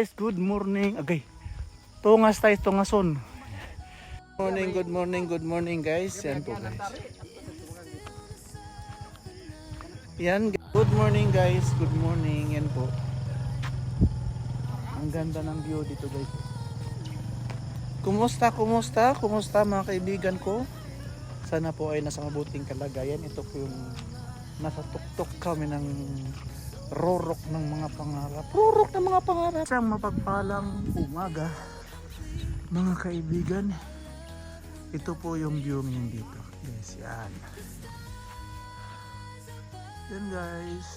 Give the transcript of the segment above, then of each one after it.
Guys, good morning. Agay. Tungas tayo, tungason. Morning, good morning, good morning guys. Yan po guys. Yan, good morning guys. Good morning. Yan po. Ang ganda ng view dito guys. Kumusta, kumusta, kumusta mga kaibigan ko? Sana po ay nasa mabuting kalagayan. Ito po yung nasa tuktok kami ng rorok ng mga pangarap. Rorok ng mga pangarap. Isang mapagpalang umaga. Mga kaibigan, ito po yung view ngayon dito. Yes, yan. Yan guys.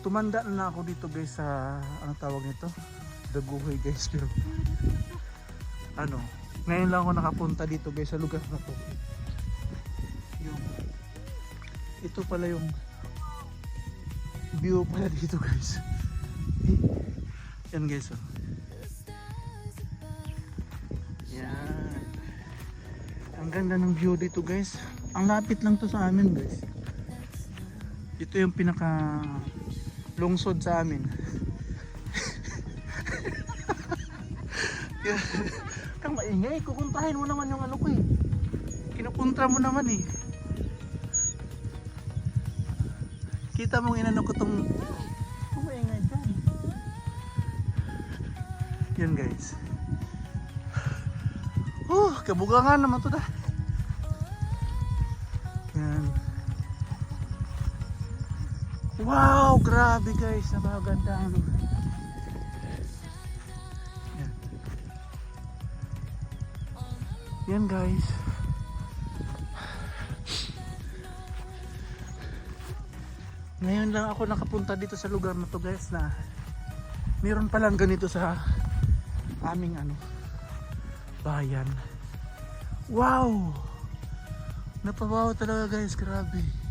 Tumanda na ako dito guys sa ano tawag nito? Daguhoy guys pero ano ngayon lang ako nakapunta dito guys sa lugar na to. Yung ito pala yung view pala dito guys. Yan guys oh. yan. Ang ganda ng view dito guys. Ang lapit lang to sa amin guys. Ito yung pinaka lungsod sa amin kang maingay. Kukuntahin mo naman yung ano ko eh. Kinukuntra mo naman eh. Kita mong inano ko tong maingay dyan yan guys. Oh kabugangan naman to da yan. Wow grabe guys. Napakaganda. ang lugar yan guys Ngayon lang ako nakapunta dito sa lugar na to guys na meron palang ganito sa aming ano bayan. Wow! Napabaw talaga guys, grabe.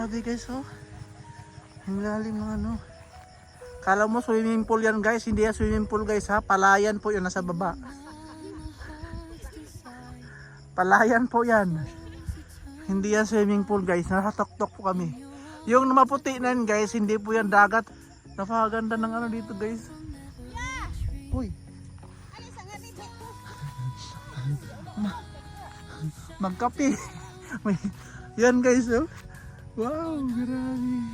Grabe guys oh. Ang lalim ng ano. Kala mo swimming pool yan guys, hindi yan swimming pool guys ha. Palayan po yun nasa baba. Palayan po yan. Hindi yan swimming pool guys, nasa tuktok po kami. Yung maputi na yan guys, hindi po yan dagat. Napakaganda ng ano dito guys. Uy, magkape. May- Yan guys, oh. Wow, grabe.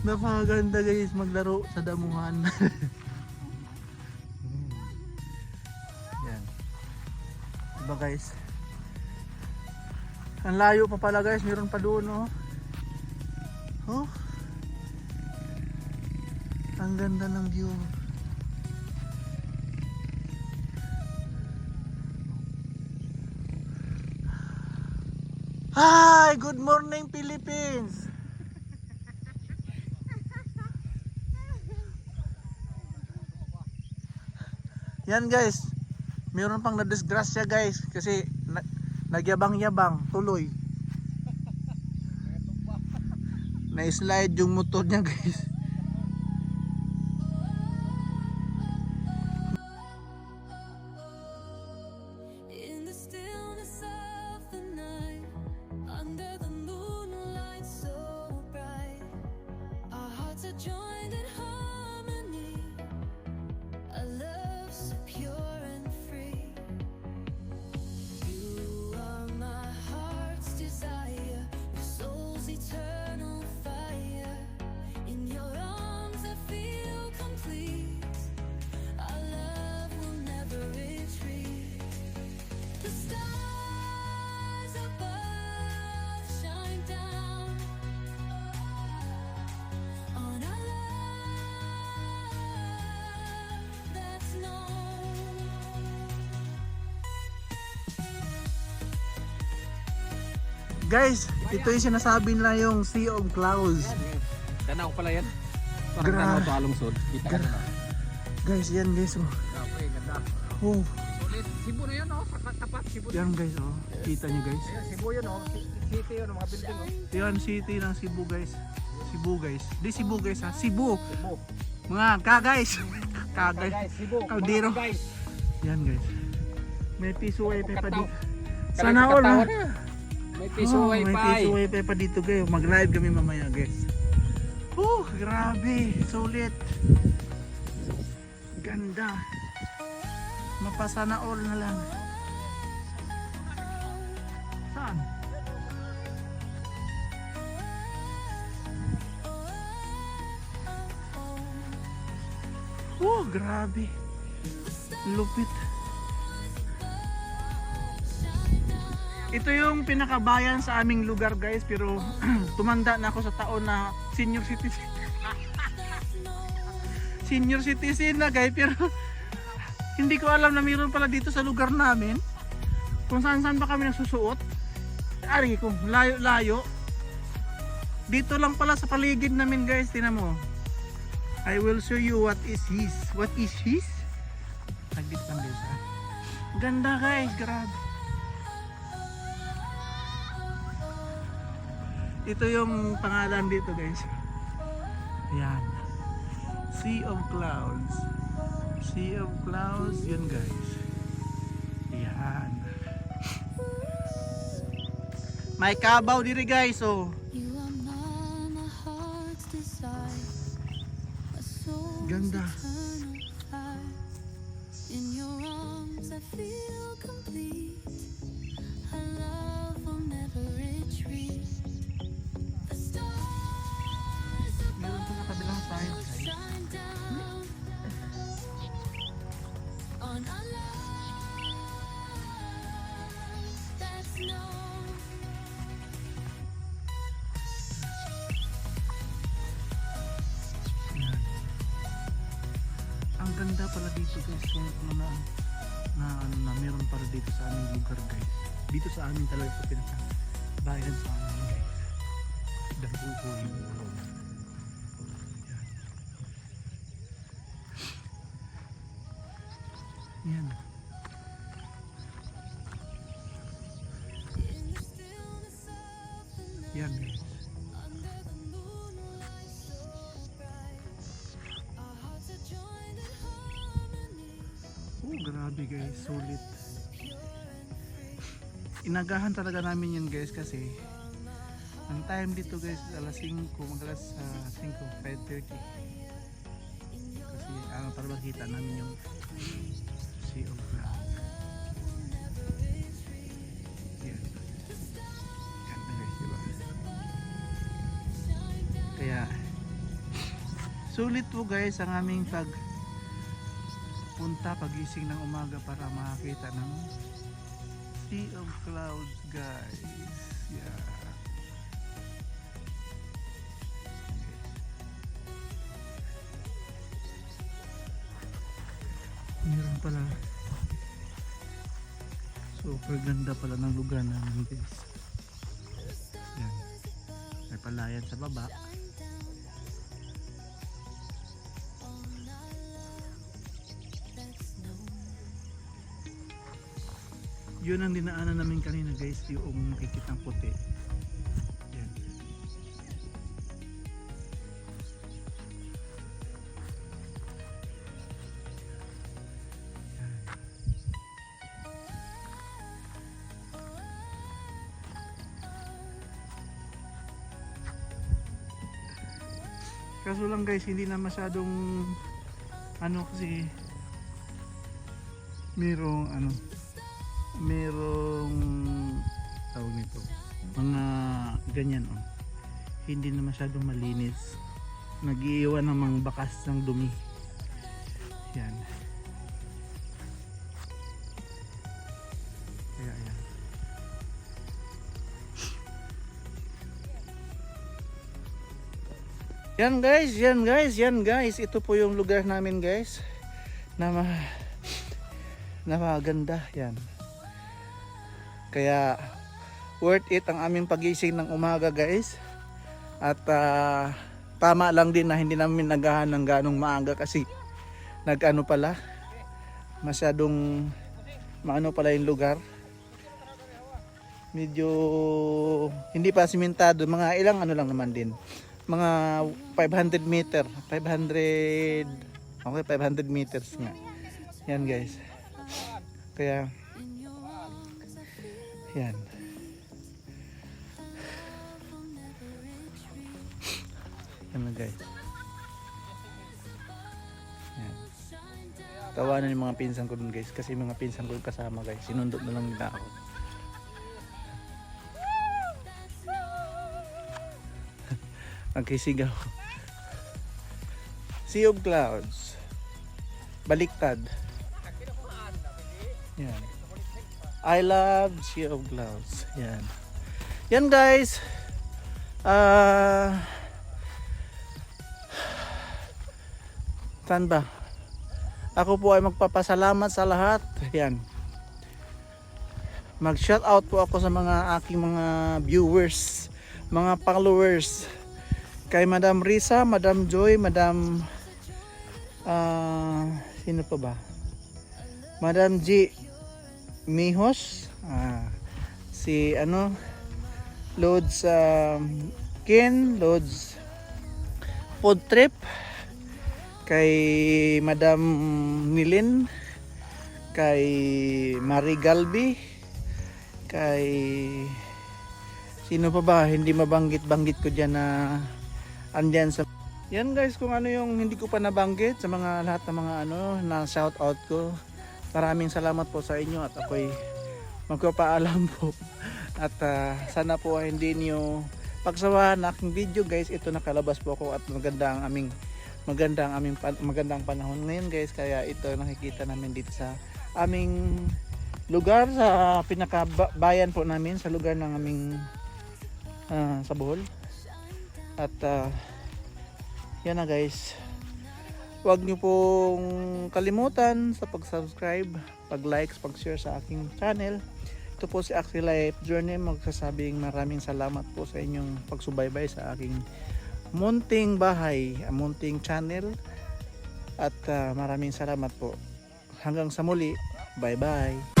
Napakaganda guys maglaro sa damuhan. Yan. Diba guys? Ang layo pa pala guys, meron pa doon oh. Oh. Ang ganda ng view. Hi! Good morning Philippines! Yan guys, meron pang nadisgrasya guys kasi na, nagyabang-yabang tuloy. Na-slide yung motor niya guys. 좋은 Guys, ito yung sinasabi nila yung Sea of Clouds. Tanaw pala yan. Parang Gra- tanaw to alungsod. Kita ka na. Guys, yan guys. Oh. Grabe, ganda. oh. Sulit. Cebu na yun, oh. Tapat. Cebu. Yan guys, oh. Kita nyo guys. Cebu yun, oh. City yun, mga building, oh. Yan, city ng Cebu guys. Cebu guys. Di Cebu guys ha. Cebu. Cebu. Mga ka guys. ka guys. Cebu. Kaldero. Yan guys. May piso wifi pa Kataw. dito. Sana all ha. May piso Oh, wifi. May piso wifi pa dito guys. Mag-live kami mamaya guys. Oh, grabe. Sulit. Ganda. Mapasana all na lang. Saan? Oh, grabe. Lupit. Ito yung pinakabayan sa aming lugar guys pero tumanda na ako sa taon na senior citizen. senior citizen na guys pero hindi ko alam na mayroon pala dito sa lugar namin kung saan saan pa kami nagsusuot. Ari ko, layo-layo. Dito lang pala sa paligid namin guys, tinan mo. I will show you what is his. What is his? Nagdit lang. Ganda guys, grabe. Ito yung pangalan dito guys. Ayan. Sea of Clouds. Sea of Clouds, yun guys. Ayan. May kabaw diri guys, oh. You Dito sa amin talaga sa pinaka bayan sa amin guys. Dagugoy. Yan. Yan. Night. Yan guys. Oh, grabe guys. Sulit. Inagahan talaga namin yan guys kasi ang time dito guys alas 5 magalas sa 5 5.30 kasi ano para makita namin yung sea of clouds yan. Ganda guys diba? Kaya sulit po guys ang aming pag punta pagising ng umaga para makakita ng sea of clouds guys. Yeah. Meron pala. Super ganda pala ng lugar namin guys. Yan. May palayan sa baba yun ang dinaanan namin kanina guys yung makikitang puti. Yan. Kaso lang guys, hindi na masyadong ano kasi merong ano merong tawag nito mga ganyan oh. Hindi na masyadong malinis. Nagiiwan ng mga bakas ng dumi. Yan. Kaya yan yan guys yan guys yan guys. Ito po yung lugar namin guys na ma na maganda. Yan kaya worth it ang aming pagising ng umaga guys. At ah, tama lang din na hindi namin nagahan ng ganong maaga kasi nag-ano pala masyadong maano pala yung lugar. Medyo hindi pa simentado, mga ilang ano lang naman din. Mga 500 meter, 500 Okay, 500 meters nga. Yan guys. Kaya yan. Yan na guys. Yan. Tawanan yung mga pinsan ko dun guys kasi mga pinsan ko yung kasama guys. Sinundot na lang nila ako. Nagkisigaw. Sea of Clouds. Baliktad. Yan. I love Sea of. Yan. Yan guys. Ah... saan ba? Ako po ay magpapasalamat sa lahat. Yan. Mag shout out po ako sa mga aking mga viewers, mga followers. Kay Madam Risa, Madam Joy, Madam ah sino pa ba? Madam G Mihos, ah, si ano Loads um, Ken, Loads Food Trip, kay Madam Nilin, kay Marie Galbi, kay sino pa ba? Hindi mabanggit-banggit ko diyan na andyan sa yan guys kung ano yung hindi ko pa nabanggit sa mga lahat ng mga ano na shout out ko maraming salamat po sa inyo at ako'y magpapaalam po. At ah, sana po ay hindi niyo pagsawa na aking video guys. Ito nakalabas po ako at maganda ang aming maganda ang aming magandang panahon ngayon guys. Kaya ito nakikita namin dito sa aming lugar sa pinakabayan po namin sa lugar ng aming ah, sa Bohol. At ah, yan na guys huwag nyo pong kalimutan sa pag-subscribe pag-like, pag-share sa aking channel. Ito po si Axie Life Journey. Magsasabing maraming salamat po sa inyong pagsubaybay sa aking munting bahay, ah, munting channel. At ah, maraming salamat po. Hanggang sa muli. Bye bye